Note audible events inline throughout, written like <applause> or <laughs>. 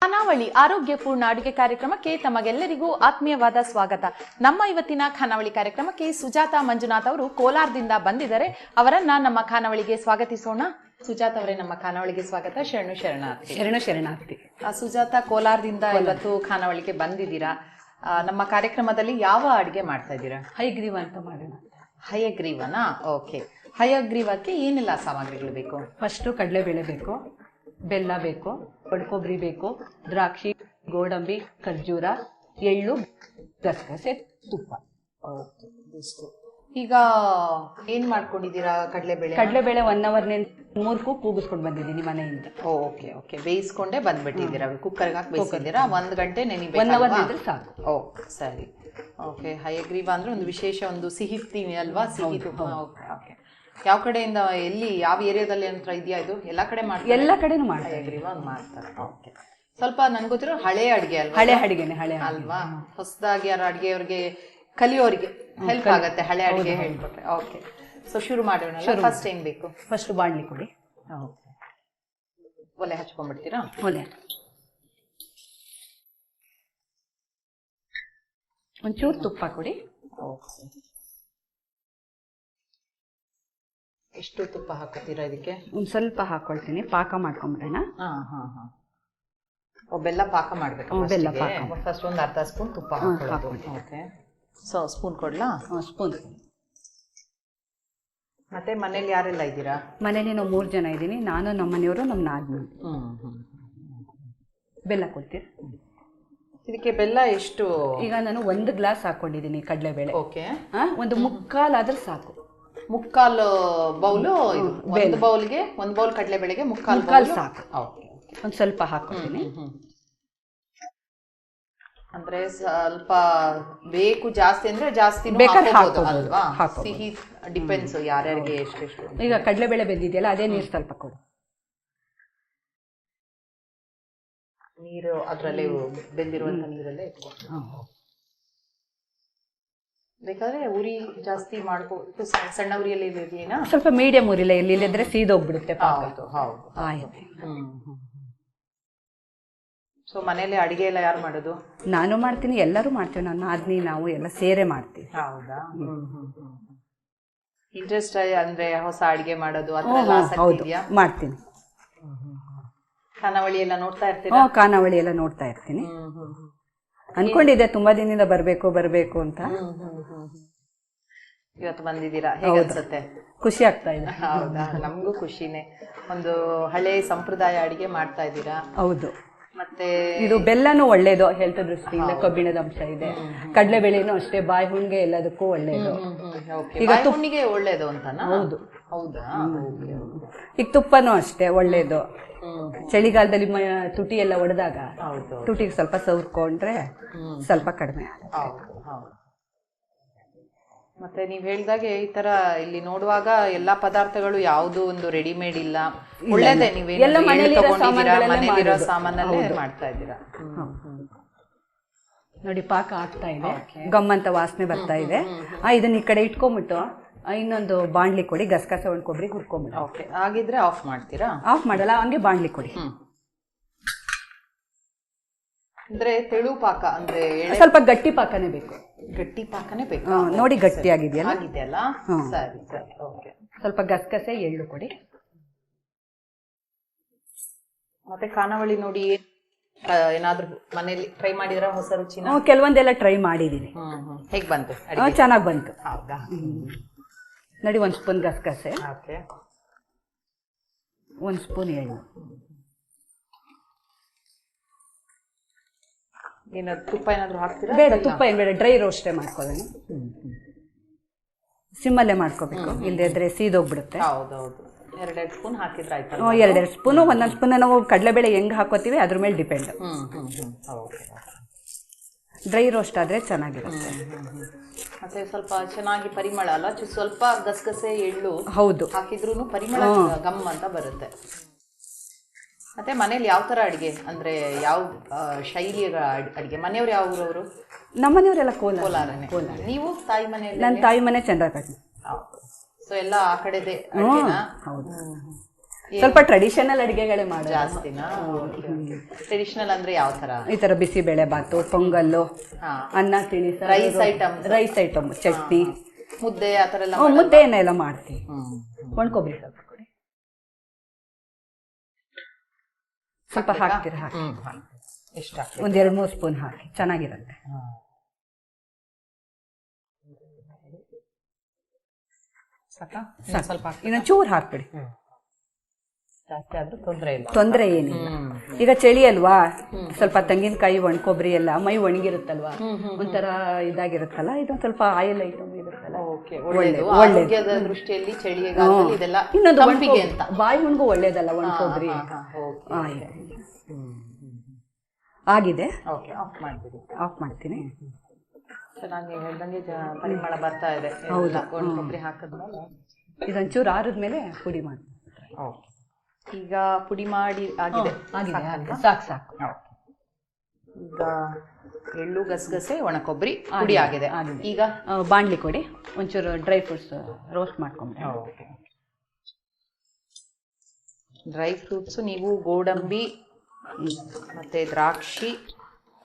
ಖಾನಾವಳಿ ಆರೋಗ್ಯಪೂರ್ಣ ಅಡುಗೆ ಕಾರ್ಯಕ್ರಮಕ್ಕೆ ತಮಗೆಲ್ಲರಿಗೂ ಆತ್ಮೀಯವಾದ ಸ್ವಾಗತ. ನಮ್ಮ ಇವತ್ತಿನ ಖಾನಾವಳಿ ಕಾರ್ಯಕ್ರಮಕ್ಕೆ ಸುಜಾತ ಮಂಜುನಾಥ್ ಅವರು ಕೋಲಾರದಿಂದ ಬಂದಿದ್ದಾರೆ. ಅವರನ್ನ ನಮ್ಮ ಖಾನಾವಳಿಗೆ ಸ್ವಾಗತಿಸೋಣ. ಸುಜಾತ ಅವರೇ ನಮ್ಮ ಖಾನಾವಳಿಗೆ ಸ್ವಾಗತ. ಶರಣು ಶರಣಾರ್ಥಿ. ಶರಣು ಶರಣಾರ್ಥಿ. ಆ, ಸುಜಾತ ಕೋಲಾರದಿಂದ ಇವತ್ತು ಖಾನಾವಳಿಗೆ ಬಂದಿದ್ದೀರಾ? ನಮ್ಮ ಕಾರ್ಯಕ್ರಮದಲ್ಲಿ ಯಾವ ಅಡುಗೆ ಮಾಡ್ತಾ ಇದ್ದೀರಾ? ಹೈಗ್ರೀವ ಅಂತ ಮಾಡೋಣ. ಹಯಗ್ರೀವನಾ? ಓಕೆ. ಹಯಗ್ರೀವಕ್ಕೆ ಏನೆಲ್ಲ ಸಾಮಗ್ರಿಗಳು ಬೇಕು? ಫಸ್ಟು ಕಡಲೆಬೇಳೆ ಬೇಕು ಬೆಲ್ಲ ಬೇಕು ಕೊಬ್ಬರಿ ಬೇಕು. ದ್ರಾಕ್ಷಿ ಗೋಡಂಬಿ ಖರ್ಜೂರ ಎಳ್ಳು ಗಸಗಸೆ ತುಪ್ಪ. ಈಗ ಏನ್ ಮಾಡ್ಕೊಂಡಿದ್ದೀರಾ ಕಡಲೆಬೇಳೆ? ಕಡಲೆಬೇಳೆ ಒನ್ ಅವರ್ ನೆನ್ ಮೂರ್ಕು ಕೂಗಿಸ್ಕೊಂಡು ಬಂದಿದ್ದೀನಿ ಮನೆಯಿಂದ. Okay okay. ಬೇಯಿಸ್ಕೊಂಡೆ ಬಂದ್ಬಿಟ್ಟಿದ್ದೀರಾ? ಕುಕ್ಕರ್ಗೆ ಹಾಕಿ ಬೇಯಿಸಿದ್ದೀರಾ? ಒಂದು ಗಂಟೆ ಒನ್ ಅವರ್ ನೆನಿಬೇಕಲ್ವಾ ಸಾಕು. ಓ ಸರಿ. ಓಕೆ ಹಯಗ್ರೀವ ಅಂದ್ರೆ ಒಂದು ವಿಶೇಷ ಒಂದು ಸಿಹಿ ತಿನ್ನಿ ಅಲ್ವಾ? ಸಿಹಿ ತುಪ್ಪ. Okay okay. ಯಾವ ಕಡೆಯಿಂದ ಎಲ್ಲಿ ಯಾವ ಏರಿಯಾದಲ್ಲಿ ಅಂತ ಇದೆಯಾ ಇದು? ಎಲ್ಲ ಕಡೆ ಮಾಡ್ತಾರೆ? ಎಲ್ಲ ಕಡೆನೂ ಮಾಡ್ತಾರೆ. ಇವಾಗ ಮಾಡ್ತಾರೆ. ಓಕೆ ಸ್ವಲ್ಪ ನನ್ಗೆ ಗೊತ್ತಿರೋ ಹಳೆ ಅಡಿಗೆ ಅಲ್ವಾ? ಹಳೆ ಅಡಿಗೆನೆ ಹಳೆ ಅಲ್ವಾ? ಹೊಸದಾಗಿ ಯಾರು ಅಡುಗೆಯವ್ರಿಗೆ ಕಲಿಯೋರಿಗೆ ಹೆಲ್ಪ್ ಆಗುತ್ತೆ ಹಳೆ ಅಡುಗೆ ಹೇಳ್ಕೊಟ್ರೆ ಓಕೆ ಸೊ ಶುರು ಮಾಡೋಣ. ಫಸ್ಟ್ ಏನ್ ಬೇಕು? ಫಸ್ಟ್ ಬಾಣಲಿ ಕೊಡಿ. ಓಕೆ ಒಲೆ ಹಚ್ಕೊಂಡ್ಬಿಡ್ತೀರಾ? ಒಲೆ. ಒಂಚೂರು ತುಪ್ಪ ಕೊಡಿ. ಓಕೆ ಎಷ್ಟು ತುಪ್ಪ ಹಾಕೋತೀರಾ ಇದಕ್ಕೆ? ಒಂದು ಸ್ವಲ್ಪ ಹಾಕೊಳ್ತೀನಿ ಪಾಕ ಮಾಡ್ಕೊಂಬಿಡೋಣ. ಹಾಂ ಹಾಂ ಹಾಂ. ಓ ಬೆಲ್ಲ ಪಾಕ ಮಾಡಬೇಕು ಬೆಲ್ಲ ಪಾಕ ಫಸ್ಟ್ ಒಂದು ಅರ್ಧ ಸ್ಪೂನ್ ತುಪ್ಪ ಹಾಕೊಳ್ಳೋದು. ಓಕೆ. ಸೊ ಸ್ಪೂನ್ ಕೊಡ್ಲಾ? ಸ್ಪೂನ್. ಮತ್ತೆ ಮನೇಲಿ ಯಾರೆಲ್ಲ ಇದ್ದೀರಾ? ಮನೇಲಿ ನಾವು ಮೂರು ಜನ ಇದ್ದೀನಿ. ನಾನು ನಮ್ಮ ಮನೆಯವರು ನಮ್ಮ ನಾದ್ನಿ. ಬೆಲ್ಲ ಕೊಡ್ತೀರಾ? ಇದಕ್ಕೆ ಬೆಲ್ಲ ಎಷ್ಟು? ಈಗ ನಾನು ಒಂದು ಗ್ಲಾಸ್ ಹಾಕೊಂಡಿದ್ದೀನಿ ಕಡಲೆಬೇಳೆ. ಓಕೆ. ಹಾಂ ಒಂದು ಮುಕ್ಕಾಲಾದ್ರೆ ಸಾಕು. ಮುಕ್ಕಾಲು ಬೌಲು ಒಂದು ಬೌಲ್ಗೆ ಒಂದು ಬೌಲ್ ಕಡಲೆಬೇಳೆಗೆ ಮುಕ್ಕಾಲು ಮುಕ್ಕಾಲು ಬೌಲು ಸಾಕು. ಒಂದು ಸ್ವಲ್ಪ ಹಾಕೋತೀನಿ. ಅಂದ್ರೆ ಸ್ವಲ್ಪ ಬೇಕು ಜಾಸ್ತಿ ಅಂದ್ರೆ ಜಾಸ್ತಿ ಬೇಕಾದ್ರೆ ಅಲ್ವಾ. ಸಿಹಿ ಡಿಪೆಂಡ್ಸ್ ಯಾರ್ಯಾರಿಗೆ ಎಷ್ಟೆಷ್ಟು ಈಗ ಕಡಲೆಬೇಳೆ ಬೆಂದಿದೆಯಲ್ಲ ಅದೇ ನೀರು ಸ್ವಲ್ಪ ಕೊಡು. ನೀರು ಅದರಲ್ಲೇ ಬೆಂದಿರುವಂತ ನೀರಲ್ಲೇ ಇಟ್ಕೊಂಡು ಬೇಕಾದ್ರೆ ಉರಿ ಜಾಸ್ತಿ ಮಾಡ್ಬೋದು ಸಣ್ಣ ಉರಿಯಲ್ಲಿ ಇರ್ಲಿನಾ ಸ್ವಲ್ಪ ಮೀಡಿಯಂ ಉರಿಲ್ಲ ಇಲ್ಲಿ ಇಲ್ಲದ್ರೆ ಸೀದೋಗ್ಬಿಡುತ್ತೆ ಹೌದು ಹೌದು ಆಯ್ತು. ಸೊ ಮನೇಲಿ ಅಡಿಗೆ ಎಲ್ಲ ಯಾರು ಮಾಡೋದು? ನಾನು ಮಾಡ್ತೀನಿ ಎಲ್ಲರೂ ಮಾಡ್ತೀವಿ. ನನ್ನ ಅದ್ನಿ ನಾವು ಎಲ್ಲ ಸೇರೆ ಮಾಡ್ತೀವಿ. ಹೌದಾ? ಇಂಟ್ರೆಸ್ಟ್ ಅಂದ್ರೆ ಹೊಸ ಅಡಿಗೆ ಮಾಡೋದು ಎಲ್ಲ ಹೌದು. ಮಾಡ್ತೀನಿ. ಖಾನಾವಳಿ ಎಲ್ಲ ನೋಡ್ತಾ ಇರ್ತೀನಿ ಖಾನಾವಳಿ ಎಲ್ಲ ನೋಡ್ತಾ ಇರ್ತೀನಿ. ಅನ್ಕೊಂಡಿದ್ದೆ ತುಂಬಾ ದಿನದಿಂದ ಬರಬೇಕು ಬರಬೇಕು ಅಂತ. ಇವತ್ತು ಬಂದಿದ್ದೀರಾ? ಹೇಗೆ ಅನ್ಸುತ್ತೆ? ಖುಷಿ ಆಗ್ತಾ ಇದೆ. ಹೌದಾ? ನಮಗೂ ಖುಷಿನೇ. ಒಂದು ಹಳೆ ಸಂಪ್ರದಾಯ ಅಡಿಗೆ ಮಾಡ್ತಾ ಇದ್ದೀರಾ? ಹೌದು. ಮತ್ತೆ ಇದು ಬೆಲ್ಲನೂ ಒಳ್ಳೇದು ಹೆಲ್ತ್ ದೃಷ್ಟಿಯಿಂದ ಕಬ್ಬಿಣದ ಅಂಶ ಇದೆ. ಕಡಲೆ ಬೆಳೆನೂ ಅಷ್ಟೇ ಬಾಯಿ ಹುಣ್ಣಿಗೆ ಎಲ್ಲದಕ್ಕೂ ಒಳ್ಳೇದು. ಈಗ ಒಳ್ಳೇದು ಅಂತ ಹೌದು. ಹೌದಾ. ಈಗ ತುಪ್ಪನೂ ಅಷ್ಟೇ ಒಳ್ಳೇದು. ಚಳಿಗಾಲದಲ್ಲಿ ಮ ತುಟಿ ಎಲ್ಲ ಒಡೆದಾಗ ಹೌದು ತುಟಿಗೆ ಸ್ವಲ್ಪ ಸವರ್ಕೊಂಡ್ರೆ ಸ್ವಲ್ಪ ಕಡಿಮೆ ಆಗುತ್ತೆ. ಹೌದು ಹೌದು. ಮತ್ತೆ ನೀವ್ ಹೇಳ್ದಾಗೆ ಈ ತರ ಇಲ್ಲಿ ನೋಡುವಾಗ ಎಲ್ಲಾ ಪದಾರ್ಥಗಳು ಯಾವ್ದು ಒಂದು ರೆಡಿಮೇಡ್ ಇಲ್ಲ. ಒಳ್ಳೇದೇ ನೀವೇನು ಎಲ್ಲ ಎಳ್ಳು ಮನೇಲಿರೋ ತಗೊಂಡಿದ್ದೀರಾ, ಸಾಮಾನುಗಳಲ್ಲೇ ಮನೇಲಿರೋ ಮಾಡೋದು. ಸಾಮಾನಲ್ಲೇ ಮಾಡ್ತಾ ಇದ್ದೀರಾ. ನೋಡಿ ಪಾಕ ಆಗ್ತಾ ಇದೆ. ಗಮ್ಮಂತ ವಾಸನೆ ಬರ್ತಾ ಇದೆ. ಆ, ಇದನ್ನ ಈ ಕಡೆ ಇಟ್ಕೊಂಬಿಟ್ಟು ಇನ್ನೊಂದು ಬಾಣ್ಲಿ ಕೊಡಿ ಗಸಗಸ ಒಂದು ಕೊಬ್ಬರಿ ಹುರ್ಕೊಂಬಿಡಿ ಓಕೆ ಹಾಗಿದ್ರೆ ಆಫ್ ಮಾಡ್ತೀರಾ? ಆಫ್ ಮಾಡಲ್ಲ ಹಂಗೆ ಬಾಣ್ಲಿ ಕೊಡಿ. ಅಂದ್ರೆ ತೆಳು ಪಾಕ ಅಂದ್ರೆ ಸ್ವಲ್ಪ ಗಟ್ಟಿ ಪಾಕನೇ ಬೇಕು. ಗಟ್ಟಿ ಪಾಕನೇ ಬೇಕು. ನೋಡಿ ಗಟ್ಟಿ ಆಗಿದೆಯಲ್ಲ? ಆಗಿದೆಯಲ್ಲ ಸರಿ ಸರಿ. ಓಕೆ ಸ್ವಲ್ಪ ಗಸಗಸೆ ಎಳ್ಳು ಕೊಡಿ. ಮತ್ತೆ ಖಾನಾವಳಿ ನೋಡಿ ಏನಾದ್ರೂ ಮನೇಲಿ ಟ್ರೈ ಮಾಡಿದ್ರ ಹೊಸ ರುಚಿನ? ಹ್ಞೂ ಕೆಲವೊಂದೆಲ್ಲ ಟ್ರೈ ಮಾಡಿದೀನಿ. ಹೇಗೆ ಬಂತು ಚೆನ್ನಾಗಿ ಬಂತು. ಹೌದಾ? ನೋಡಿ ಒಂದು ಸ್ಪೂನ್ ಗಸಗಸೆ ಓಕೆ. ಒಂದು ಸ್ಪೂನ್ ಎಳ್ಳು. ಏನಾದ್ರು ತುಪ್ಪ ಏನಾದರೂ ಹಾಕ್ತೀರಾ? ಬೇಡ ತುಪ್ಪ ಏನು ಬೇಡ ಡ್ರೈ ರೋಸ್ಟೇ ಮಾಡ್ಕೊಳ್ಳೋಣ. ಸಿಮ್ಮಲ್ಲೇ ಮಾಡ್ಕೋಬೇಕು ಇಲ್ಲದೆ ಇದ್ರೆ ಸೀದೋಗ್ಬಿಡುತ್ತೆ. ಹೌದೌದು. ಎರಡೆರಡು ಸ್ಪೂನ್ ಹಾಕಿದ್ರೆ ಹ್ಞೂ ಎರಡೆರಡು ಸ್ಪೂನು ಒಂದೊಂದು ಸ್ಪೂನ್ ನಾವು ಕಡಲೆಬೇಳೆ ಹೆಂಗೆ ಹಾಕೋತೀವಿ ಅದ್ರ ಮೇಲೆ ಡಿಪೆಂಡ್. ಹ್ಞೂ ಹ್ಞೂ ಹ್ಮ್. ಓಕೆ. ಡ್ರೈ ರೋಸ್ಟ್ ಆದರೆ ಚೆನ್ನಾಗಿರುತ್ತೆ. ಮತ್ತೆ ಸ್ವಲ್ಪ ಚೆನ್ನಾಗಿ ಪರಿಮಳ ಅಲ್ಲ? ಚು- ಸ್ವಲ್ಪ ಗಸಗಸೆ ಎಳ್ಳು ಹೌದು. ಹಾಕಿದ್ರೂನು ಪರಿಮಳ ಗಮ್ ಅಂತ ಬರುತ್ತೆ. ಮತ್ತೆ ಮನೇಲಿ ಯಾವ ತರ ಅಡಿಗೆ? ಅಂದ್ರೆ ಯಾವ ಆ, ಶೈಲಿಯ ಅಡ್- ಅಡಿಗೆ? ಮನೆಯವ್ರು ಯಾವ ಊರವರು? ನಮ್ಮನೆಯವರೆಲ್ಲ ಕೋಲಾರ. ಕೋಲಾರನೇ. ನೀವು ತಾಯಿ ಮನೆಯಲ್ಲಿ? ನನ್ನ ತಾಯಿ ಮನೆ ಚಂದ್ರಕಟ್ಟಿ ಸೊ ಎಲ್ಲ ಆ ಕಡೆದೇ ಅಡ್ಗೆನಾ? ಹೌದು. ಸ್ವಲ್ಪ ಟ್ರೆಡಿಷನಲ್ ಅಡುಗೆಗಳೇ ಮಾಡಿ ಜಾಸ್ತಿನಾ? ಟ್ರೆಡಿಷನಲ್ ಅಂದ್ರೆ ಯಾವ ತರ? ಈ ತರ ಬಿಸಿಬೇಳೆ ಬಾತು ಪೊಂಗಲ್ಲು ಅನ್ನ ತಿಳಿ rice item rice item chutney. ಮುದ್ದೆ ಆ ಥರ ಎಲ್ಲ ಹ್ಮ್, ಮುದ್ದೆಯನ್ನೆಲ್ಲ ಮಾಡ್ತೀವಿ. ಹ್ಮ್ ಒಣ ಕೊಬ್ಬರಿ ಸ್ವಲ್ಪ ಕೊಡಿ ಸ್ವಲ್ಪ ಹಾಕ್ತೀರಾ? ಹಾಕಿ. ಒಂದ್ ಎರಡು ಮೂರು ಸ್ಪೂನ್ ಹಾಕಿ. ಚೆನ್ನಾಗಿರುತ್ತೆ. ಸ್ವಲ್ಪ? ಇನ್ನೊಂದು ಚೂರು ಹಾಕ್ಬಿಡಿ. ತೊಂದರೆ ಏನಿಲ್ಲ. ಈಗ ಚಳಿ ಅಲ್ವಾ? ಸ್ವಲ್ಪ ತೆಂಗಿನಕಾಯಿ ಒಣ ಕೊಬ್ಬರಿ ಎಲ್ಲ ಮೈ ಒಣಗಿರುತ್ತಲ್ವಾ? ಒಂಥರ ಇದಾಗಿರುತ್ತಲ್ಲ? ಇದೊಂದು ಸ್ವಲ್ಪ ಆಯಿಲ್ ಐಟಮ್ ಇರುತ್ತಲ್ಲ? ಇನ್ನೊಂದು ಬಾಯಿ ಹುಣ್ಗು ಒಳ್ಳೇದಲ್ಲ ಒಣ ಕೊಬ್ಬರಿ ಓಕೆ ಆಯ್ತು. ಆಗಿದೆ? ಆಫ್ ಮಾಡ್ತೀನಿ. ಚೆನ್ನಾಗಿ ಹೇಳ್ದಂಗೆ ಪರಿಮಳ ಬರ್ತಾ ಇದೆ. ಹೌದಾ? ಹಾಕಿದ್ಮೇಲೆ. ಇದೊಂಚೂರು ಆರಿದ್ಮೇಲೆ ಪುಡಿ ಮಾಡಿ ಓಕೆ. ಈಗ ಪುಡಿ ಮಾಡಿ ಆಗಿದೆ. ಆಗಿದೆ? ಸಾಕು ಸಾಕು. ಈಗ ಎಳ್ಳು ಗಸಗಸೆ ಒಣ ಕೊಬ್ಬರಿ ಪುಡಿ ಆಗಿದೆ ಆಗಿದೆ. ಈಗ ಆ, ಬಾಣ್ಲಿ ಕೊಡಿ. ಒಂಚೂರು ಡ್ರೈ ಫ್ರೂಟ್ಸ್ ರೋಸ್ಟ್ ಮಾಡ್ಕೊಂಬಿಡಿ. ಡ್ರೈ ಫ್ರೂಟ್ಸ್ ನೀವು ಗೋಡಂಬಿ ಮತ್ತೆ ದ್ರಾಕ್ಷಿ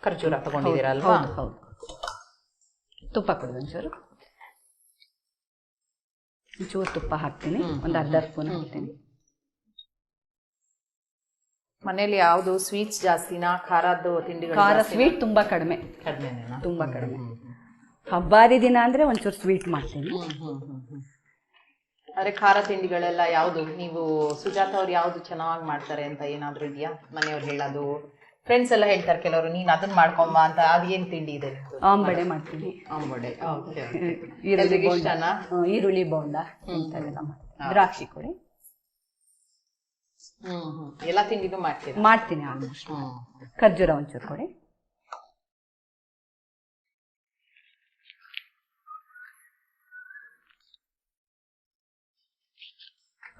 ಖರ್ಜೂರ ತಗೊಂಡಿದ್ದೀರಲ್ವಾ? ಹೌದು ಹೌದು. ತುಪ್ಪ ಕೊಡಿ ಒಂಚೂರು. ಒಂಚೂರು ತುಪ್ಪ ಹಾಕ್ತೀನಿ. ಒಂದು ಅರ್ಧ ಸ್ಪೂನ್ ಹಾಕ್ತೀನಿ. ಮನೇಲಿ ಯಾವುದು ಸ್ವೀಟ್ಸ್ ಜಾಸ್ತಿನಾ? ಖಾರದ್ದು ತಿಂಡಿಗಳು ಖಾರ ಸ್ವೀಟ್ ತುಂಬಾ ಕಡಿಮೆ. ಕಡಿಮೆನೇನಾ? ತುಂಬಾ ಕಡಿಮೆ. ಹಬ್ಬಾರಿ ದಿನ ಅಂದ್ರೆ ಒಂಚೂರು ಸ್ವೀಟ್ ಮಾಡ್ತೀನಿ. ಆದರೆ ಖಾರ ತಿಂಡಿಗಳೆಲ್ಲ ಯಾವುದು? ನೀವು ಸುಜಾತ ಅವ್ರು ಯಾವ್ದು ಚೆನ್ನಾಗಿ ಮಾಡ್ತಾರೆ ಅಂತ ಏನಾದ್ರೂ ಇದೆಯಾ? ಮನೆಯವ್ರು ಹೇಳೋದು. ಫ್ರೆಂಡ್ಸ್ ಎಲ್ಲ ಹೇಳ್ತಾರೆ ಕೆಲವರು ನೀನ್ ಅದನ್ನ ಮಾಡ್ಕೊಂಬ ಅಂತ ಅದೇನ್ ತಿಂಡಿ ಇದೆ? ಆಂಬಡೆ ಮಾಡ್ತೀನಿ. ಆಂಬಡೆ ಈರುಳ್ಳಿ ಇಷ್ಟನಾ? ಈರುಳ್ಳಿ ಬೋಂಡ. ಇಂಥವೆಲ್ಲ ಮಾಡ್ತೀನಿ. ದ್ರಾಕ್ಷಿ ಕೊಡಿ ಎಲ್ಲ ತಿಂಡಿನೂ ಮಾಡ್ತೀರಾ? ಮಾಡ್ತೀನಿ ಆಲ್ಮೋಸ್ಟ್. ಖರ್ಜೂರ ಒಂಚೂರು ಕೊಡಿ.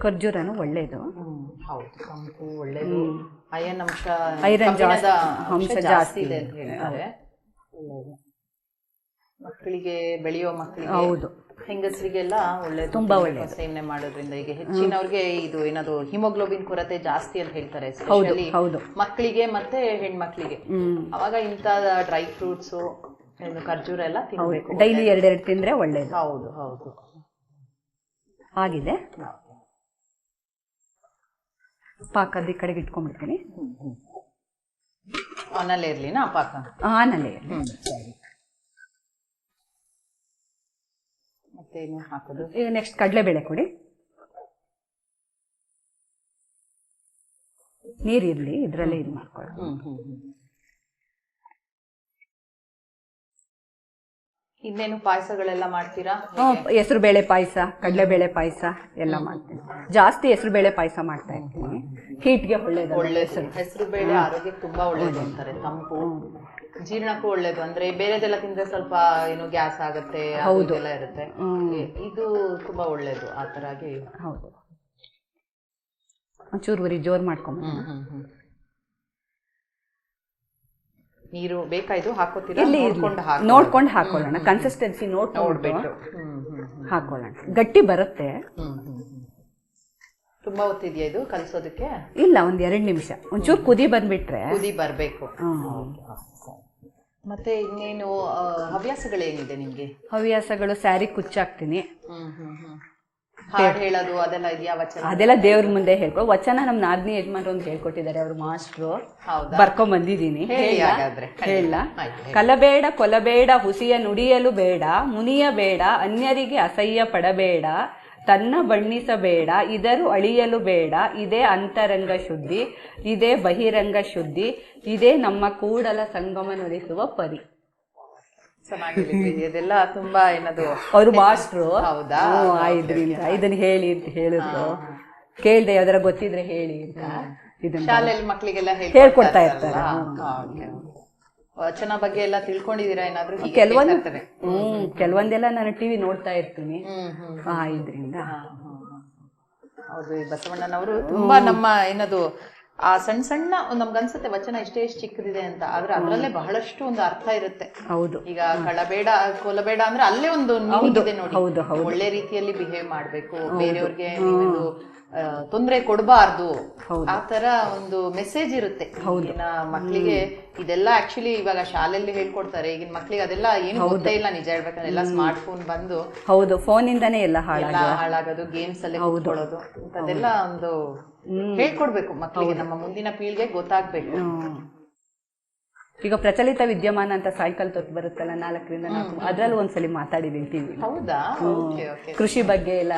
ಖರ್ಜೂರನು ಒಳ್ಳೇದು. ಹೌದು. ಕಂಪು ಒಳ್ಳೇದು. ಐರನ್ ಅಂಶ ಐರನ್ ಅಂಶ ಜಾಸ್ತಿ ಇದೆ ಅಂತ ಹೇಳ್ತಾರೆ ಒಳ್ಳೇದು. ಮಕ್ಕಳಿಗೆ ಬೆಳೆಯೋ ಮಕ್ಕಳಿಗೆ ಹೌದು. ಹೆಂಗಸರಿಗೆಲ್ಲ ಒಳ್ಳೆ ತುಂಬಾ ಒಳ್ಳೆ. ಸೇವನೆ ಮಾಡೋದ್ರಿಂದ ಈಗ ಹೆಚ್ಚಿನವ್ರಿಗೆ ಇದು ಏನದು ಹಿಮೋಗ್ಲೋಬಿನ್ ಕೊರತೆ ಜಾಸ್ತಿ ಅಂತ ಹೇಳ್ತಾರೆ ಹೌದು ಮಕ್ಕಳಿಗೆ ಮತ್ತೆ ಹೆಣ್ಮಕ್ಳಿಗೆ. ಅವಾಗ ಇಂಥ ಡ್ರೈ ಫ್ರೂಟ್ಸ್ ಖರ್ಜೂರ ಎಲ್ಲ ತಿನ್ಬೇಕು. ಡೈಲಿ ಎರಡೆರಡು ತಿಂದ್ರೆ ಒಳ್ಳೇದು. ಹೌದು ಹೌದು. ಆಗಿದೆ. ಪಾಕದ ಈ ಕಡೆಗೆ ಇಟ್ಕೊಂಡ್ಬಿಡ್ತೀನಿ. ಆನಲ್ಲೇ ಇರ್ಲಿನಾ ಪಾಕ? ಆನಲ್ಲೇ ಮತ್ತೇನು ಹಾಕೋದು. ಈಗ ನೆಕ್ಸ್ಟ್ ಕಡಲೆಬೇಳೆ ಕೊಡಿ. ನೀರಿರಲಿ ಇದ್ರಲ್ಲೇ ಇದು ಮಾಡ್ಕೊಳ್ಳಿ ಇನ್ನೇನು ಪಾಯಸಗಳೆಲ್ಲ ಮಾಡ್ತೀರಾ? ಹೆಸರು ಬೇಳೆ ಪಾಯಸ ಕಡಲೆಬೇಳೆ ಪಾಯಸ ಎಲ್ಲ ಮಾಡ್ತೀನಿ. ಜಾಸ್ತಿ ಹೆಸರು ಬೇಳೆ ಪಾಯಸ ಮಾಡ್ತಾ ಇರ್ತೀನಿ. ಹೀಟ್ಗೆ ಒಳ್ಳೇದು. ಒಳ್ಳೆ ಹೆಸರು ಬೇಳೆ ಆರೋಗ್ಯಕ್ಕೆ ತುಂಬಾ ಒಳ್ಳೇದು ಅಂತಾರೆ ತಂಪು. ಜೀರ್ಣಕ್ಕೂ ಒಳ್ಳೇದು. ಅಂದ್ರೆ ಬೇರೆದೆಲ್ಲ ತಿಂದ್ರೆ ಸ್ವಲ್ಪ ಏನು ಗ್ಯಾಸ್ ಆಗುತ್ತೆ ಅದು ಎಲ್ಲ ಇರುತ್ತೆ. ಇದು ತುಂಬಾ ಒಳ್ಳೇದು ಆ ತರಾಗಿ ಹೌದು. ಒಂಚೂರು ಉರಿ ಜೋರು ಮಾಡ್ಕೊಂಬ ನೀರು ಬೇಕಾಯ್ತು ಹಾಕೋತೀರಾ? ಇಲ್ಲಿ ನೋಡ್ಕೊಂಡು ಹಾಕಿ ನೋಡ್ಕೊಂಡು ಹಾಕೊಳ್ಳೋಣ ಕನ್ಸಿಸ್ಟೆನ್ಸಿ ನೋಡ್ಬಿಟ್ಟು. ಹ್ಮ್ ಹಾಕೊಳ್ಳೋಣ. ಗಟ್ಟಿ ಬರುತ್ತೆ. ತುಂಬಾ ಹೊತ್ತಿದ್ಯಾ ಇದು ಕಲಿಸೋದಕ್ಕೆ? ಇಲ್ಲ ಒಂದ್ ಎರಡು ನಿಮಿಷ. ಒಂಚೂರು ಕುದಿ ಬಂದ್ಬಿಟ್ರೆ. ಕುದಿ ಬರ್ಬೇಕು. ಮತ್ತೆ ಇನ್ನೇನು ಹವ್ಯಾಸಗಳು ಹವ್ಯಾಸಗಳೇನಿದೆ ನಿಮ್ಗೆ? ಹವ್ಯಾಸಗಳು ಸ್ಯಾರಿ ಕುಚ್ಚಾಕ್ತೀನಿ. ಹಾಡ್ ಹೇಳೋದು ಅದೆಲ್ಲ ಇದೆಯಾ ವಚನ? ಅದೆಲ್ಲ ದೇವ್ರ ಮುಂದೆ ಹೇಳ್ಕೊ ವಚನ ನಮ್ ನಾದಿನಿ ಯಜಮಾನ್ರು ಒಂದು ಹೇಳ್ಕೊಟ್ಟಿದ್ದಾರೆ ಅವ್ರ ಮಾಸ್ಟ್ರು ಬರ್ಕೊಂಡ್ ಬಂದಿದ್ದೀನಿ. ಹೇಳಿ ಕಲಬೇಡ ಕೊಲಬೇಡ ಹುಸಿಯ ನುಡಿಯಲು ಬೇಡ ಮುನಿಯ ಬೇಡ ಅನ್ಯರಿಗೆ ಅಸಹ್ಯ ಪಡಬೇಡ. ತನ್ನ ಬಣ್ಣಿಸಬೇಡ ಇದರು ಅಳಿಯಲು ಬೇಡ ಇದೇ ಅಂತರಂಗ ಶುದ್ಧಿ ಇದೇ ಬಹಿರಂಗ ಶುದ್ಧಿ ಇದೇ ನಮ್ಮ ಕೂಡಲ ಸಂಗಮನೊಲಿಸುವ ಪರಿ. ಇದೆಲ್ಲ ತುಂಬಾ ಏನದು ಅವರು ಮಾಸ್ಟ್ರು ಹೌದಾ? ಇದನ್ನ ಹೇಳಿ ಅಂತ ಹೇಳಿದ್ರು. ಕೇಳ್ದೆ ಯಾವ್ದಾರ ಗೊತ್ತಿದ್ರೆ ಹೇಳಿ ಅಂತ ಶಾಲೆಯಲ್ಲಿ ಮಕ್ಕಳಿಗೆಲ್ಲ ಹೇಳ್ಕೊಡ್ತಾ ಇರ್ತಾರೆ, ವಚನ ಬಗ್ಗೆ ಎಲ್ಲ ತಿಳ್ಕೊಂಡಿದೀರಾ ಏನಾದ್ರು ಕೆಲವೊಂದು ಹ್ಮ್ ಕೆಲವೊಂದೆಲ್ಲ ನಾನು ಟಿವಿ ನೋಡ್ತಾ ಇರ್ತೀನಿ. ಆ ಇದ್ರಿಂದ. ಹೌದು ಈ ಬಸವಣ್ಣನವರು ತುಂಬಾ ನಮ್ಮ ಏನದು ಆ ಸಣ್ಣ ಸಣ್ಣ ಒಂದ್ ನಮ್ಗ್ ಅನ್ಸುತ್ತೆ ವಚನ ಇಷ್ಟೇ ಎಷ್ಟು ಚಿಕ್ಕದಿದೆ ಅಂತ. ಆದ್ರೆ ಅದ್ರಲ್ಲೇ ಬಹಳಷ್ಟು ಒಂದು ಅರ್ಥ ಇರುತ್ತೆ. ಹೌದು. ಈಗ ಕಳಬೇಡ ಕೊಲಬೇಡ ಅಂದ್ರೆ ಅಲ್ಲೇ ಒಂದು ನೋಡಿ. ಒಳ್ಳೆ ರೀತಿಯಲ್ಲಿ ಬಿಹೇವ್ ಮಾಡ್ಬೇಕು. ಬೇರೆಯವ್ರಿಗೆ ತೊಂದರೆ ಕೊಡಬಾರ್ದು. ಆ ತರ ಒಂದು ಮೆಸೇಜ್ ಇರುತ್ತೆ. ಈಗಿನ ಮಕ್ಕಳಿಗೆ ಇದೆಲ್ಲ ಆಕ್ಚುಲಿ ಇವಾಗ ಶಾಲೆಯಲ್ಲಿ ಹೇಳ್ಕೊಡ್ತಾರೆ. ಈಗಿನ ಮಕ್ಕಳಿಗೆ ಅದೆಲ್ಲ ಏನು ಗೊತ್ತೇ ಇಲ್ಲ ನಿಜ ಹೇಳ್ಬೇಕಂದ್ರೆ. ಎಲ್ಲ ಸ್ಮಾರ್ಟ್ ಫೋನ್ ಬಂದು ಹೌದು. ಫೋನ್ ಇಂದಾನೇ ಎಲ್ಲ ಹಾಳಾಗೋದು ಗೇಮ್ಸ್ ಅಲ್ಲಿ ಹೌದು. ಕೂತ್ಕೊಳ್ಳೋದು ಇಂಥದ್ದೆಲ್ಲ ಒಂದು ಹೇಳ್ಕೊಡ್ಬೇಕು ಮಕ್ಕಳಿಗೆ ನಮ್ಮ ಮುಂದಿನ ಪೀಳಿಗೆ ಗೊತ್ತಾಗ್ಬೇಕು. ಈಗ ಪ್ರಚಲಿತ ವಿದ್ಯಮಾನ ಅಂತ ಸೈಕಲ್ ತೊಟ್ಟು ಬರುತ್ತಲ್ಲ ನಾಲ್ಕರಿಂದ ನಾಲ್ಕು. ಅದ್ರಲ್ಲಿ ಒಂದ್ಸಲಿ ಮಾತಾಡಿದೀನಿ ಟಿವಿ ಹೌದಾ? ಕೃಷಿ ಬಗ್ಗೆ ಎಲ್ಲ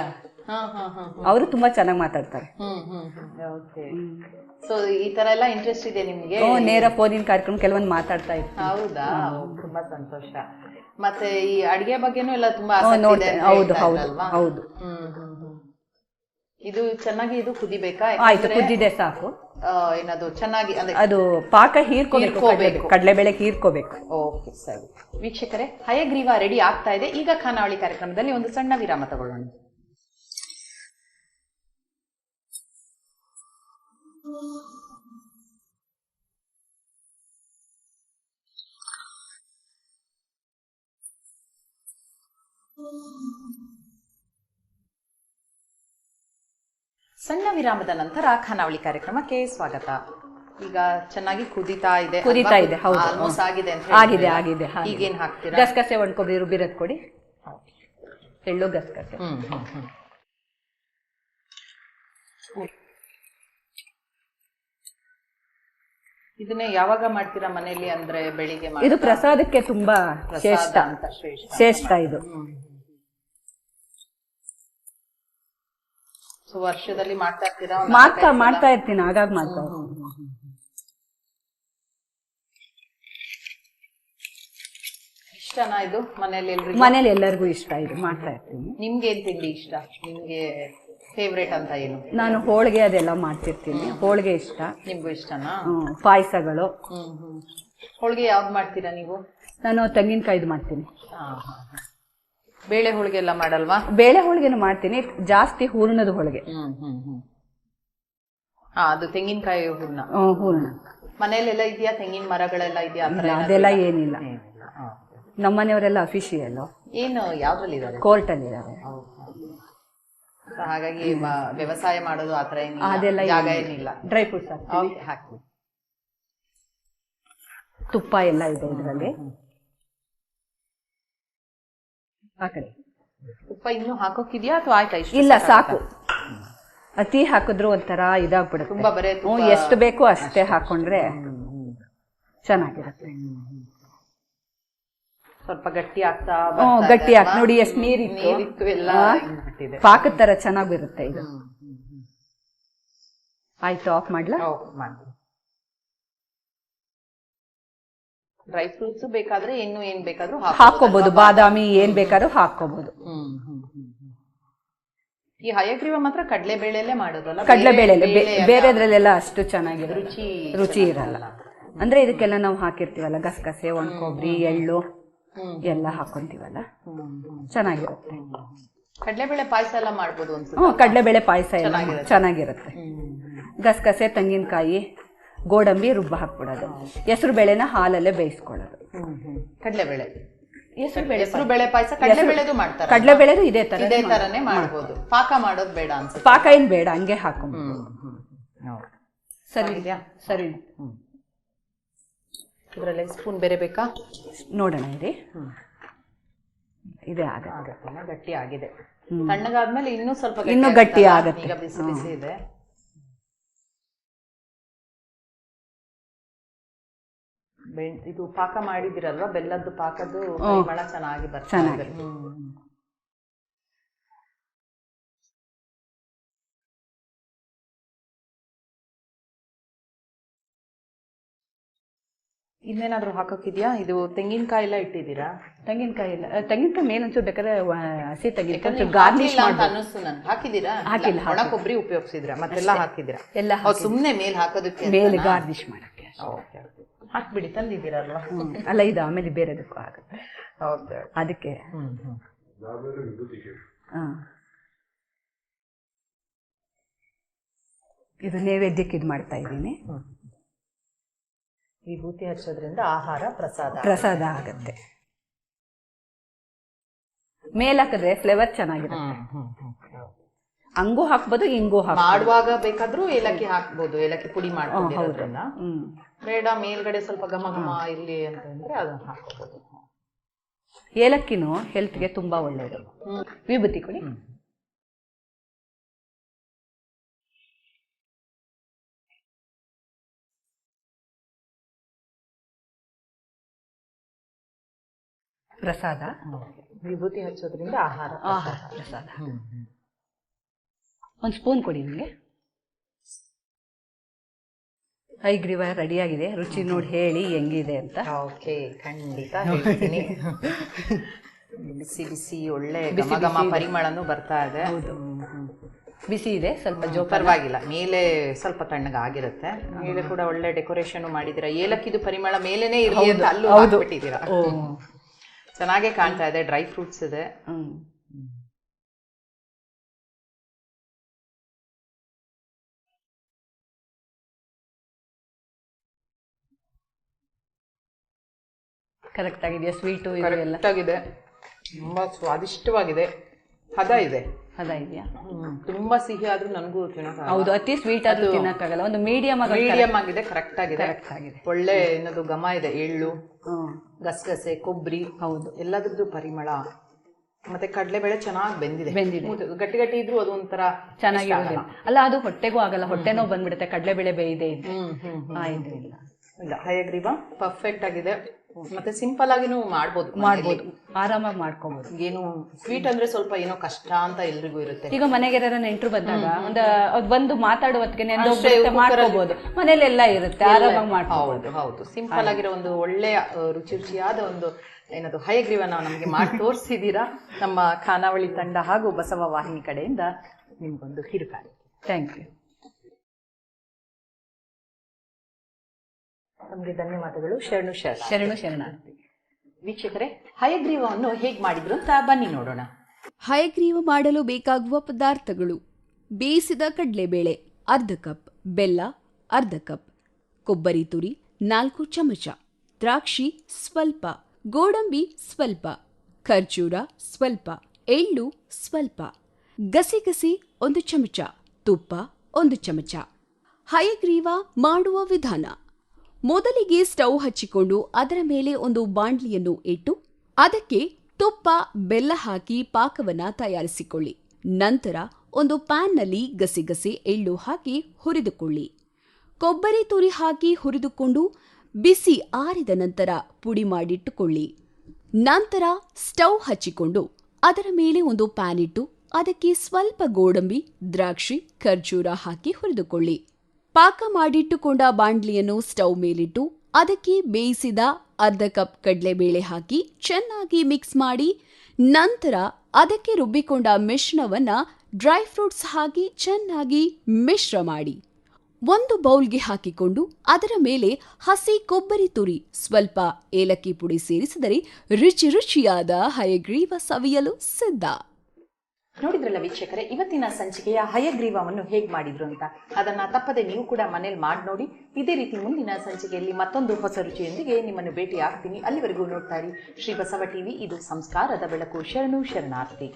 ಅವರು ತುಂಬಾ ಚೆನ್ನಾಗಿ ಮಾತಾಡ್ತಾರೆ. ಸೊ ಈ ತರ ಎಲ್ಲ ಇಂಟ್ರೆಸ್ಟ್ ಇದೆ ನಿಮಗೆ? ಓ ನೇರ ಫೋನಿನ ಕಾರ್ಯಕ್ರಮ ಕೆಲವೊಂದು ಮಾತಾಡ್ತಾ ಇತ್ತು ಹೌದಾ? ತುಂಬಾ ಸಂತೋಷ. ಮತ್ತೆ ಈ ಅಡಿಗೆ ಬಗ್ಗೆನೂ ಎಲ್ಲ ತುಂಬಾ ಆಸಕ್ತಿ ಇದೆ ಹೌದು, ಹೌದು, ಹೌದು. ಹ್ಮ್ ಹ್ಮ್ ಹ್ಮ್. ಇದು ಚೆನ್ನಾಗಿ ಇದು ಕುದಿಬೇಕಾ? ಆಯ್ತು ಕುದ್ದಿದೆ ಸಾಕು. ಆ, ಏನದು ಚೆನ್ನಾಗಿ ಅಂದ್ರೆ ಅದು ಪಾಕ ಹೀರ್ಕೋಬೇಕು ಹೀರ್ಕೋಬೇಕು. ಕಡಲೆಬೇಳೆ ಹೀರ್ಕೋಬೇಕು. ಓಕೆ ಸರಿ. ವೀಕ್ಷಕರೇ ಹಯಗ್ರೀವ ರೆಡಿ ಆಗ್ತಾ ಇದೆ. ಈಗ ಖಾನಾವಳಿ ಕಾರ್ಯಕ್ರಮದಲ್ಲಿ ಒಂದು ಸಣ್ಣ ವಿರಾಮ ತಗೊಳ್ಳೋಣ. ಸಣ್ಣ ವಿರಾಮದ ನಂತರ ಖಾನಾವಳಿ ಕಾರ್ಯಕ್ರಮಕ್ಕೆ ಸ್ವಾಗತ. ಈಗ ಚೆನ್ನಾಗಿ ಕುದಿತಾ ಇದೆ. ಕುದಿತಾ ಇದೆ, ಹೌದು. ಆಲ್ಮೋಸ್ಟ್ ಆಗಿದೆ ಅಂತ ಆಗಿದೆ? ಆಗಿದೆ. ಈಗೇನ್ ಹಾಕ್ತೀರಾ? ಗಸಗಸೆ ಒಣ್ಕೊಬ್ರಿ ರುಬ್ಬಿರೋದು ಕೊಡಿ. ಎಳ್ಳು ಗಸಗಸೆ. ಹ್ಮ್ ಹ್ಮ್ ಹ್ಮ್. ಇದನ್ನೇ ಯಾವಾಗ ಮಾಡ್ತೀರಾ ಮನೆಯಲ್ಲಿ ಅಂದ್ರೆ ಬೆಳಿಗ್ಗೆ ಮಾಡ್- ಇದು ಪ್ರಸಾದಕ್ಕೆ ತುಂಬಾ ಪ್ರಸಾದ ಶ್ರೇಷ್ಠ ಅಂತ ಶ್ರೇಷ್ಠ. ಶ್ರೇಷ್ಠ ಇದು. ಸೊ ವರ್ಷದಲ್ಲಿ ಮಾಡ್ತಾ ಇರ್ತೀರಾ? ಒಂದ್ ಮಾಡ್ತಾ ನಾಲ್ಕೈದು ಸಲ? ಮಾಡ್ತಾ ಇರ್ತೀನಿ ಆಗಾಗ ಮಾಡ್ತಾ ಇರ್ತೀನಿ. ಇಷ್ಟನಾ ಇದು ಮನೇಲಿ ಎಲ್ರಿಗೂ? ಮನೇಲಿ ಎಲ್ಲರಿಗೂ ಇಷ್ಟ ಇದು ಮಾಡ್ತಾ ಇರ್ತೀನಿ. ನಿಮ್ಗೆ ಏನ್ ತಿಂಡಿ ಇಷ್ಟ? ನಿಮ್ಗೆ ಫೇವ್ರೇಟ್ ಅಂತ ಏನು? ನಾನು ಹೋಳಿಗೆ ಅದೆಲ್ಲ ಮಾಡ್ತಿರ್ತೀನಿ. ಹೋಳಿಗೆ ಇಷ್ಟ. ನಿಮ್ಗೂ ಇಷ್ಟನಾ? ಹ್ಮ್, ಪಾಯಸಗಳು. ಹ್ಮ್ ಹ್ಮ್. ಹೋಳಿಗೆ ಯಾವ್ದು ಮಾಡ್ತೀರಾ ನೀವು? ನಾನು ತೆಂಗಿನಕಾಯ್ದು ಮಾಡ್ತೀನಿ. ಹಾ, ಹಾ, ಹಾ. ಬೇಳೆ ಹೋಳಿಗೆ ಎಲ್ಲ ಮಾಡಲ್ವಾ? ಬೇಳೆ ಹೋಳಿಗೆನು ಮಾಡ್ತೀನಿ. ಜಾಸ್ತಿ ಹೂರ್ಣದ ಹೋಳಿಗೆ. ಹ್ಮ್ ಹ್ಮ್ ಹ್ಮ್. ಹಾ ಅದು ತೆಂಗಿನಕಾಯಿ ಹೂರ್ಣ. ಹ್ಮ್, ಹೂರ್ಣ. ಮನೆಯಲ್ಲೆಲ್ಲ ಇದೆಯಾ? ತೆಂಗಿನ ಮರಗಳೆಲ್ಲ ಇದೆಯಾ? ಆ ಥರ ಇಲ್ಲ ಏನಾದ್ರು ಅದೆಲ್ಲ ಏನಿಲ್ಲ. ಏನಿಲ್ಲ. ಹಾ. ನಮ್ಮನೆಯವರೆಲ್ಲ ಅಫಿಷಿಯಲ್ಲು ಏನು ಯಾವ್ದ್ರಲ್ಲಿ ಇದ್ದಾರೆ So ಹಾಗಾಗಿ ವ್ಯವಸಾಯ ಮಾಡೋದು ಆತರ ಅದೆಲ್ಲ ಜಾಗ ಏನಿಲ್ಲ. ಡ್ರೈ ಫ್ರೂಟ್ಸ್ ಹಾಕ್ತೀವಿ. ಹಾಕಿ ತುಪ್ಪ ಎಲ್ಲ ಇದೆ ಇದರಲ್ಲಿ. ಆ ಕಡೆ. ತುಪ್ಪ ಇನ್ನು ಹಾಕೋಕಿದ್ಯಾ ಅಥವಾ ಆಯ್ತಾ ಇಲ್ಲ ಸಾಕು. ಅತಿ ಹಾಕಿದ್ರು ಒಂಥರ ಇದಾಗ್ಬಿಡುತ್ತೆ. ತುಂಬಾ ಬರೇ ಎಷ್ಟು ಬೇಕು ಅಷ್ಟೇ ಹಾಕೊಂಡ್ರೆ ಚೆನ್ನಾಗಿರುತ್ತೆ. ಸ್ವಲ್ಪ ಗಟ್ಟಿ ಆಗ್ತಾ ಗಟ್ಟಿ ಹಾಕಿ ನೋಡಿ ಎಷ್ಟು ನೀರಿತ್ತು. ನೀರಿತ್ತು ಎಲ್ಲ. ಪಾಕದ ತರ ಚೆನ್ನಾಗಿರುತ್ತೆ ಇದು. ಆಯ್ತು ಆಫ್ ಮಾಡ್ಲಾ? ಮಾಡಿ ಡ್ರೈ ಫ್ರೂಟ್ಸ್ ಬೇಕಾದ್ರೆ ಇನ್ನು ಏನ್ ಬೇಕಾದ್ರೂ ಹಾಕೋಬಹುದು ಬಾದಾಮಿ ಏನ್ ಬೇಕಾದ್ರೂ ಹಾಕೋಬಹುದು. ಈ ಹಯಗ್ರೀವ ಮಾತ್ರ ಕಡಲೆ ಬೇಳೆಲೆ ಮಾಡೋದಲ್ಲ ಕಡಲೆ ಬೇಳೆಲ್ಲ ಬೇರೆದ್ರಲ್ಲೆಲ್ಲ ಅಷ್ಟು ಚೆನ್ನಾಗಿ ರುಚಿ ರುಚಿ ಇರಲ್ಲ. ಅಂದ್ರೆ ಇದಕ್ಕೆಲ್ಲ ನಾವು ಹಾಕಿರ್ತೀವಲ್ಲ ಗಸಗಸೆ ಒಣಕೊಬ್ರಿ ಎಳ್ಳು. ಎಲ್ಲ ಹಾಕೊಂತೀವಲ್ಲ. ಚೆನ್ನಾಗಿರುತ್ತೆ. ಕಡಲೆಬೇಳೆ ಪಾಯಸ ಎಲ್ಲ ಮಾಡ್ಬೋದು ಹ್ಞೂ ಹ್ಮ್ ಕಡಲೆಬೇಳೆ ಪಾಯಸ ಎಲ್ಲ ಚೆನ್ನಾಗಿರುತ್ತೆ. ಗಸಗಸೆ ತೆಂಗಿನಕಾಯಿ ಗೋಡಂಬಿ ರುಬ್ಬ ಹಾಕ್ಬಿಡೋದು. ಹೆಸರು ಬೇಳೆನ ಹಾಲಲ್ಲೇ ಬೇಯಿಸ್ಕೊಳ್ಳೋದು. ಕಡಲೆಬೇಳೆ. ಹೆಸರು ಬೇಳೆ ಹೆಸರು ಬೇಳೆ ಪಾಯಸ ಕಡಲೆಬೇಳೆದು ಮಾಡ್ತಾರೆ. ಕಡಲೆಬೇಳೆದು ಇದೇ ತರ ಇದೇ ತರನೇ ಮಾಡ್ಬೋದು. ಪಾಕ ಮಾಡೋದು ಬೇಡ ಅನ್ಸುತ್ತೆ. ಪಾಕ ಏನ್ ಬೇಡ ಹಂಗೆ ಹಾಕೊಂಡು ಸರಿ. ಇದೆಯಾ ಸರಿ. ಇದ್ರಲ್ಲಿ ಸ್ಪೂನ್ ಬೇರೆ ಬೇಕಾ? ನೋಡೋಣ ಇರಿ. ಇದೆ ಆಗತ್ತೆ. ಆಗತ್ತಲ್ಲ ಗಟ್ಟಿ ಆಗಿದೆ. ತಣ್ಣಗಾದ್ಮೇಲೆ ಇನ್ನೂ ಸ್ವಲ್ಪ ಇನ್ನೂ ಗಟ್ಟಿ ಆಗುತ್ತೆ. ಈಗ ಬಿಸಿ ಬಿಸಿ ಇದೆ. ಇದು ಪಾಕ ಮಾಡಿದಿರಲ್ವಾ ಬೆಲ್ಲದ್ದು ಪಾಕದ್ದು ಬಹಳ ಚೆನ್ನಾಗಿ ಬರ್ತದೆ ಇನ್ನೇನಾದ್ರೂ ಹಾಕೋಕ್ಕಿದೆಯಾ ಇದು ತೆಂಗಿನಕಾಯಿ ಎಲ್ಲ ಇಟ್ಟಿದ್ದೀರಾ? ತೆಂಗಿನಕಾಯಿ ಇಲ್ಲ ತೆಂಗಿನಕಾಯಿ ಮೇನ್ ಒಂಚೂರು ಬೇಕಾದ್ರೆ ವ- ಹಸಿ ತೆಂಗಿನಕಾಯಿ ಗಾರ್ನಿಶ್ ಅಂತ ಮಾಡ್ಬೋದು ಅನ್ನಿಸ್ತು ನನ್ಗೆ. ಹಾಕಿದ್ದೀರಾ? ಹಾಕಿಲ್ಲ, ಒಣ ಕೊಬ್ಬರಿ ಉಪಯೋಗಿಸಿದ್ರ ಮತ್ತೆಲ್ಲ ಹಾಕಿದ್ದೀರಾ? ಎಲ್ಲ ಸುಮ್ಮನೆ ಮೇಲೆ ಹಾಕೋದಕ್ಕೆ ಮೇಲೆ ಗಾರ್ನಿಶ್ ಮಾಡಕ್ಕೆ ಓಕೆ ಹಾಕ್ಬಿಡಿ ತಂದಿದ್ದೀರಲ್ವಾ? ಹ್ಮ್. ಅಲ್ಲ ಇದು ಆಮೇಲೆ ಬೇರೆದಕ್ಕೂ ಆಗುತ್ತೆ. ಓಕೆ ಅದಕ್ಕೆ. ಹ್ಮ್ ಹ್ಮ್. ಹಾ. ಇದು ನೈವೇದ್ಯಕ್ಕೆ ಇದು ಮಾಡ್ತಾ ಇದ್ದೀನಿ. ವಿಭೂತಿ ಹಚ್ಚೋದ್ರಿಂದ ಆಹಾರ ಪ್ರಸಾದ ಪ್ರಸಾದ ಆಗತ್ತೆ. ಮೇಲ್ ಹಾಕಿದ್ರೆ ಫ್ಲೇವರ್ ಚೆನ್ನಾಗಿರುತ್ತೆ ಹಂಗೂ ಹಾಕ್ಬೋದು ಹಿಂಗೂ ಮಾಡುವಾಗ ಬೇಕಾದ್ರೂ ಏಲಕ್ಕಿ ಹಾಕ್ಬೋದು ಏಲಕ್ಕಿ ಪುಡಿ ಮಾಡ್ಕೊಂಡಿರೋದ್ರನ್ನ ಹ್ಮ್. ಬೇಡ ಮೇಲ್ಗಡೆ ಸ್ವಲ್ಪ ಘಮ ಘಮ ಇರ್ಲಿ ಅಂತಂದ್ರೆ ಅದನ್ನ ಹಾಕೋಬಹುದು ಏಲಕ್ಕಿನೂ ಹೆಲ್ತ್ಗೆ ತುಂಬಾ ಒಳ್ಳೆಯದು ವಿಭೂತಿ ಕೊಡಿ. ಪ್ರಸಾದ. ವಿಭೂತಿ ಹಚ್ಚೋದ್ರಿಂದ ಆಹಾರ ಆಹಾರ ಪ್ರಸಾದ. ಒಂದು ಸ್ಪೂನ್ ಕೊಡಿ ನಿಮಗೆ. ಐಗ್ರೀವ ರೆಡಿಯಾಗಿದೆ. ರುಚಿ ನೋಡಿ ಹೇಳಿ ಹೆಂಗಿದೆ ಅಂತ. ಓಕೆ ಖಂಡಿತ <laughs> ಹೇಳ್ತೀನಿ. ಬಿಸಿ ಬಿಸಿ ಒಳ್ಳೆ ಬಿಸಿ ಘಮ ಪರಿಮಳನೂ ಬರ್ತಾ ಇದೆ. ಬಿಸಿ ಇದೆ ಸ್ವಲ್ಪ ಜೋ ಪರವಾಗಿಲ್ಲ. ಮೇಲೆ ಸ್ವಲ್ಪ ತಣ್ಣಗಾಗಿರುತ್ತೆ ಮೇಲೆ ಕೂಡ ಒಳ್ಳೆ ಡೆಕೋರೇಷನ್ ಮಾಡಿದಿರ ಏಲಕ್ಕಿದು ಪರಿಮಳ ಮೇಲೇನೆ ಇರಲಿ ಅಂತ ಅಲ್ಲೂ ಹಾಕ್ಬಿಟ್ಟಿದ್ದೀರಾ? ಓ. ಚೆನ್ನಾಗೇ ಕಾಣ್ತಾ ಇದೆ ಡ್ರೈ ಫ್ರೂಟ್ಸ್ ಇದೆ. ಹ್ಮ್. ಕರೆಕ್ಟ್ ಆಗಿದೆಯಾ ಸ್ವೀಟು ಇದು ಎಲ್ಲ. ಕರೆಕ್ಟ್ ಆಗಿದೆ. ತುಂಬಾ ಸ್ವಾದಿಷ್ಟವಾಗಿದೆ. ಹದ ಇದೆ. ಹದ ಇದೆಯಾ? ತುಂಬಾ ಸಿಹಿ ಆದ್ರೂ ನನಗೂ ತಿನ್ನೋಕ್ಕಾಗಲ್ಲ. ಹೌದು ಅತಿ ಸ್ವೀಟ್ ಆದ್ರೂ ತಿನ್ನಕ್ಕಾಗಲ್ಲ. ಒಂದು ಮೀಡಿಯಂ ಮೀಡಿಯಂ ಆಗಿದೆ ಕರೆಕ್ಟ್ ಆಗಿದೆ ಕರೆಕ್ಟ್ ಆಗಿದೆ. ಒಳ್ಳೆ ಏನದು ಘಮ ಇದೆ ಎಳ್ಳು ಗಸಗಸೆ ಕೊಬ್ಬರಿ ಹೌದು. ಎಲ್ಲದ್ರದ್ದು ಪರಿಮಳ. ಮತ್ತೆ ಕಡಲೆಬೇಳೆ ಚೆನ್ನಾಗಿ ಬೆಂದಿದೆ. ಬೆಂದಿದೆ. ಗಟ್ಟಿ ಗಟ್ಟಿ ಇದ್ರೂ ಅದು ಒಂಥರ ಚೆನ್ನಾಗಿ ಅಲ್ಲ ಅದು ಹೊಟ್ಟೆಗೂ ಆಗಲ್ಲ. ಹೊಟ್ಟೆ ನೋವು ಬಂದ್ಬಿಡುತ್ತೆ. ಕಡಲೆಬೇಳೆ ಬೇಯಿದೆ ಇದೆ ಇಲ್ಲ. ಹಯಗ್ರೀವ? ಪರ್ಫೆಕ್ಟ್ ಆಗಿದೆ. ಮತ್ತೆ ಸಿಂಪಲ್ ಆಗಿನೂ ಮಾಡ್ಬೋದು ಮಾಡ್ಬೋದು. ಆರಾಮಾಗಿ ಮಾಡ್ಕೋಬಹುದು ಏನು ಸ್ವೀಟ್ ಅಂದ್ರೆ ಸ್ವಲ್ಪ ಏನೋ ಕಷ್ಟ ಅಂತ ಎಲ್ರಿಗೂ ಇರುತ್ತೆ. ಈಗ ಮನೆಗೆ ಯಾರ ನೆಂಟರು ಬಂದಾಗ ಒಂದು ಅದ್ ಬಂದು ಮಾತಾಡುವ ಹೊತ್ತಿಗೆ ಮಾಡ್ಕೋಬಹುದು ಮನೇಲೆಲ್ಲ ಇರುತ್ತೆ. ಆರಾಮಾಗಿ ಮಾಡ್ಕೋಬಹುದು ಹೌದು ಹೌದು. ಸಿಂಪಲ್ ಆಗಿರೋ ಒಂದು ಒಳ್ಳೆಯ ರುಚಿ ರುಚಿಯಾದ ಒಂದು ಏನದು ಹಯಗ್ರೀವನ ನಮಗೆ ಮಾಡಿ <laughs> ತೋರಿಸಿದೀರಾ? ನಮ್ಮ ಖಾನಾವಳಿ ತಂಡ ಹಾಗೂ ಬಸವ ವಾಹಿನಿ ಕಡೆಯಿಂದ ನಿಮ್ಗೊಂದು ಹಿರುಕಾರಿ ಥ್ಯಾಂಕ್ ಯು ನಮಗೆ ಧನ್ಯವಾದಗಳು. ಶರಣು ಶರಣ ಶರಣು ಶರಣಾರ್ಥಿ. ವೀಕ್ಷಕರೇ ಹಯಗ್ರೀವವನ್ನು ಹೇಗೆ ಮಾಡಿದ್ರು ಅಂತ ಬನ್ನಿ ನೋಡೋಣ. ಹಯಗ್ರೀವ ಮಾಡಲು ಬೇಕಾಗುವ ಪದಾರ್ಥಗಳು. ಬೇಯಿಸಿದ ಕಡಲೆಬೇಳೆ ಅರ್ಧ ಕಪ್ ಬೆಲ್ಲ ಅರ್ಧ ಕಪ್ ಕೊಬ್ಬರಿ ತುರಿ ನಾಲ್ಕು ಚಮಚ ದ್ರಾಕ್ಷಿ ಸ್ವಲ್ಪ ಗೋಡಂಬಿ ಸ್ವಲ್ಪ ಖರ್ಜೂರ ಸ್ವಲ್ಪ ಎಳ್ಳು ಸ್ವಲ್ಪ ಗಸಿಗಸಿ ಒಂದು ಚಮಚ ತುಪ್ಪ ಒಂದು ಚಮಚ. ಹಯಗ್ರೀವ ಮಾಡುವ ವಿಧಾನ. ಮೊದಲಿಗೆ ಸ್ಟವ್ ಹಚ್ಚಿಕೊಂಡು ಅದರ ಮೇಲೆ ಒಂದು ಬಾಂಡ್ಲಿಯನ್ನು ಇಟ್ಟು ಅದಕ್ಕೆ ತುಪ್ಪ, ಬೆಲ್ಲ ಹಾಕಿ ಪಾಕವನ್ನ ತಯಾರಿಸಿಕೊಳ್ಳಿ. ನಂತರ ಒಂದು ಪ್ಯಾನ್ನಲ್ಲಿ ಗಸಿಗಸಿ ಎಳ್ಳು ಹಾಕಿ ಹುರಿದುಕೊಳ್ಳಿ. ಕೊಬ್ಬರಿ ತುರಿ ಹಾಕಿ ಹುರಿದುಕೊಂಡು ಬಿಸಿ ಆರಿದ ನಂತರ ಪುಡಿ ಮಾಡಿಟ್ಟುಕೊಳ್ಳಿ. ನಂತರ ಸ್ಟವ್ ಹಚ್ಚಿಕೊಂಡು ಅದರ ಮೇಲೆ ಒಂದು ಪ್ಯಾನ್ ಇಟ್ಟು ಅದಕ್ಕೆ ಸ್ವಲ್ಪ ಗೋಡಂಬಿ, ದ್ರಾಕ್ಷಿ, ಖರ್ಜೂರ ಹಾಕಿ ಹುರಿದುಕೊಳ್ಳಿ. ಪಾಕ ಮಾಡಿಟ್ಟುಕೊಂಡ ಬಾಂಡ್ಲಿಯನ್ನು ಸ್ಟವ್ ಮೇಲಿಟ್ಟು ಅದಕ್ಕೆ ಬೇಯಿಸಿದ ಅರ್ಧ ಕಪ್ ಕಡಲೆಬೇಳೆ ಹಾಕಿ ಚೆನ್ನಾಗಿ ಮಿಕ್ಸ್ ಮಾಡಿ ನಂತರ ಅದಕ್ಕೆ ರುಬ್ಬಿಕೊಂಡ ಮಿಶ್ರಣವನ್ನ ಡ್ರೈ ಫ್ರೂಟ್ಸ್ ಹಾಕಿ ಚೆನ್ನಾಗಿ ಮಿಶ್ರ ಮಾಡಿ. ಒಂದು ಬೌಲ್ಗೆ ಹಾಕಿಕೊಂಡು ಅದರ ಮೇಲೆ ಹಸಿ ಕೊಬ್ಬರಿ ತುರಿ, ಸ್ವಲ್ಪ ಏಲಕ್ಕಿ ಪುಡಿ ಸೇರಿಸಿದರೆ ರುಚಿ ರುಚಿಯಾದ ಹಯಗ್ರೀವ ಸವಿಯಲು ಸಿದ್ಧ. ನೋಡಿದ್ರಲ್ಲ ವೀಕ್ಷಕರೇ, ಇವತ್ತಿನ ಸಂಚಿಕೆಯ ಹಯಗ್ರೀವವನ್ನು ಹೇಗೆ ಮಾಡಿದ್ರು ಅಂತ? ಅದನ್ನ ತಪ್ಪದೆ ನೀವು ಕೂಡ ಮನೇಲಿ ಮಾಡಿ ನೋಡಿ, ಇದೇ ರೀತಿ ಮುಂದಿನ ಸಂಚಿಕೆಯಲ್ಲಿ ಮತ್ತೊಂದು ಹೊಸ ರುಚಿಯೊಂದಿಗೆ ನಿಮ್ಮನ್ನು ಭೇಟಿ ಆಗ್ತೀನಿ ಅಲ್ಲಿವರೆಗೂ ನೋಡ್ತಾ ಇರಿ ಶ್ರೀ ಬಸವ ಟಿವಿ, ಇದು ಸಂಸ್ಕಾರದ ಬೆಳಕು. ಶರಣು ಶರಣಾರ್ಥಿ.